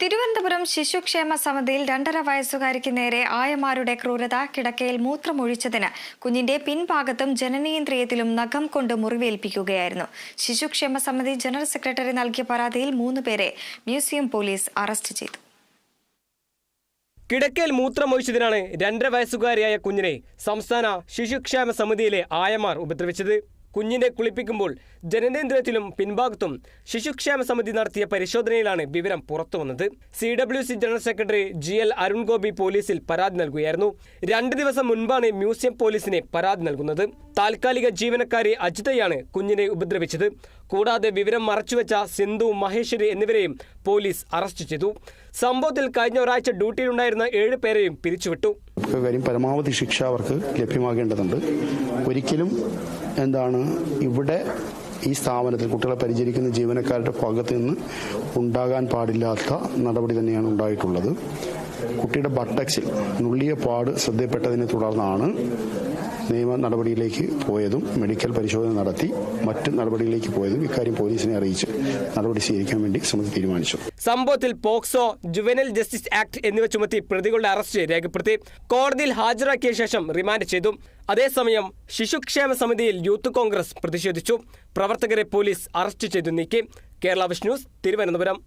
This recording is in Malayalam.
തിരുവനന്തപുരം ശിശുക്ഷേമ സമിതിയിൽ രണ്ടര വയസ്സുകാരിക്ക് നേരെ ആയമാരുടെ ക്രൂരത കിടക്കയിൽ മൂത്രമൊഴിച്ചതിന് കുഞ്ഞിന്റെ പിൻഭാഗത്തും ജനനേന്ദ്രിയത്തിലും നഖം കൊണ്ട് മുറിവേൽപ്പിക്കുകയായിരുന്നു. ശിശുക്ഷേമ സമിതി ജനറൽ സെക്രട്ടറി നൽകിയ പരാതിയിൽ മൂന്ന് പേരെ മ്യൂസിയം പോലീസ് അറസ്റ്റ് ചെയ്തു. കിടക്കയിൽ മൂത്രമൊഴിച്ചതിനാണ് രണ്ടര വയസ്സുകാരിയായ കുഞ്ഞിനെ സംസ്ഥാന ശിശുക്ഷേമ സമിതിയിലെ ആയമാർ ഉപദ്രവിച്ചത്. കുഞ്ഞിനെ കുളിപ്പിക്കുമ്പോൾ ജനനേന്ദ്രിയത്തിലും പിൻഭാഗത്തും ശിശുക്ഷേമ സമിതി നടത്തിയ പരിശോധനയിലാണ് വിവരം പുറത്തുവന്നത് C W C general secretary G L Arun Gopi പോലീസിൽ പരാതി നൽകുകയായിരുന്നു. രണ്ട് ദിവസം മുൻപാണ് മ്യൂസിയം പോലീസിനെ പരാതി നൽകുന്നത്. താൽക്കാലിക ജീവനക്കാരി അജിതയാണ് കുഞ്ഞിനെ ഉപദ്രവിച്ചത്. കൂടാതെ വിവരം മറച്ചുവെച്ച സിന്ധു മഹേശ്വരി എന്നിവരെയും പോലീസ് അറസ്റ്റ് ചെയ്തു. സംഭവത്തിൽ കഴിഞ്ഞ ഒരാഴ്ച ഡ്യൂട്ടിയിലുണ്ടായിരുന്ന ഏഴ് പേരെയും പിരിച്ചുവിട്ടു. കാര്യം പരമാവധി ശിക്ഷ അവർക്ക് ലഭ്യമാകേണ്ടതുണ്ട്. ഒരിക്കലും എന്താണ് ഇവിടെ ഈ സ്ഥാപനത്തിൽ കുട്ടികളെ പരിചരിക്കുന്ന ജീവനക്കാരുടെ ഭാഗത്ത് നിന്ന് ഉണ്ടാകാൻ പാടില്ലാത്ത നടപടി തന്നെയാണ് ഉണ്ടായിട്ടുള്ളത്. കുട്ടിയുടെ ബട്ടക്സിൽ നുള്ളിയ പാട് ശ്രദ്ധയപ്പെട്ടതിനെ തുടർന്നാണ് നിയമ നടപടിയിലേക്ക് പോയതും മെഡിക്കൽ പരിശോധന നടത്തി മറ്റ് നടപടിയിലേക്ക് പോയതും ഇക്കാര്യം പോലീസിനെ അറിയിച്ച് നടപടി സ്വീകരിക്കാൻ വേണ്ടി സമിതി തീരുമാനിച്ചു. സംഭവത്തിൽ പോക്സോ ജുവനൽ ജസ്റ്റിസ് ആക്ട് എന്നിവ ചുമത്തി പ്രതികളുടെ അറസ്റ്റ് രേഖപ്പെടുത്തി കോടതിയിൽ ഹാജരാക്കിയ ശേഷം റിമാൻഡ് ചെയ്തു. അതേസമയം ശിശുക്ഷേമ സമിതിയിൽ യൂത്ത് കോൺഗ്രസ് പ്രതിഷേധിച്ചു. പ്രവർത്തകരെ പോലീസ് അറസ്റ്റ് ചെയ്തു നീക്കി. കേരള വിഷ്ണു ന്യൂസ് തിരുവനന്തപുരം.